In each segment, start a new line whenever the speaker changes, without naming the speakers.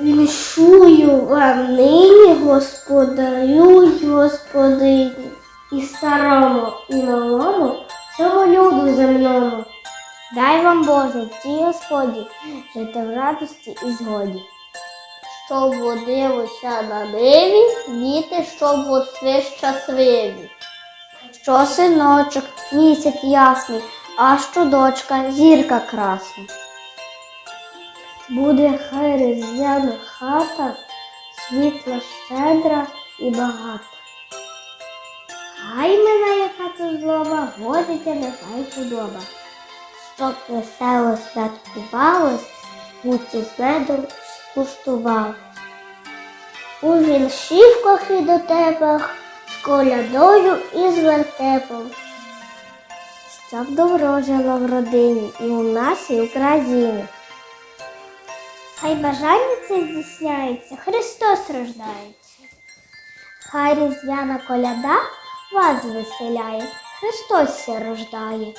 Віншую вам нині, господарю й господині, і старому, і малому, всьому люду земному. Дай вам Боже, в цій Господі, жити в радості і згоді. Щоб водилося на ниві, діти, щоб були щасливі. Що синочок, місяць ясний, а що дочка, зірка красна. Буде хай різдвяна хата, світла щедра і багата. Хай мене яка тут злоба, годиться нехай худоба. Щоб весело святкувалось, муці з медом скуштувалось. У віншівках і дотепах, з колядою і з вертепом. Щоб добро жило в родині і у нашій Україні. Хай бажання це здійсняється, Христос рождається. Хай різдвяна коляда вас веселяє, Христос ся рождає.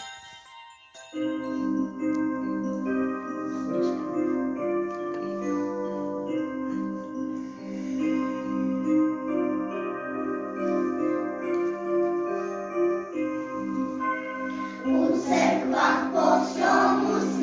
Усе к вам по всьому світу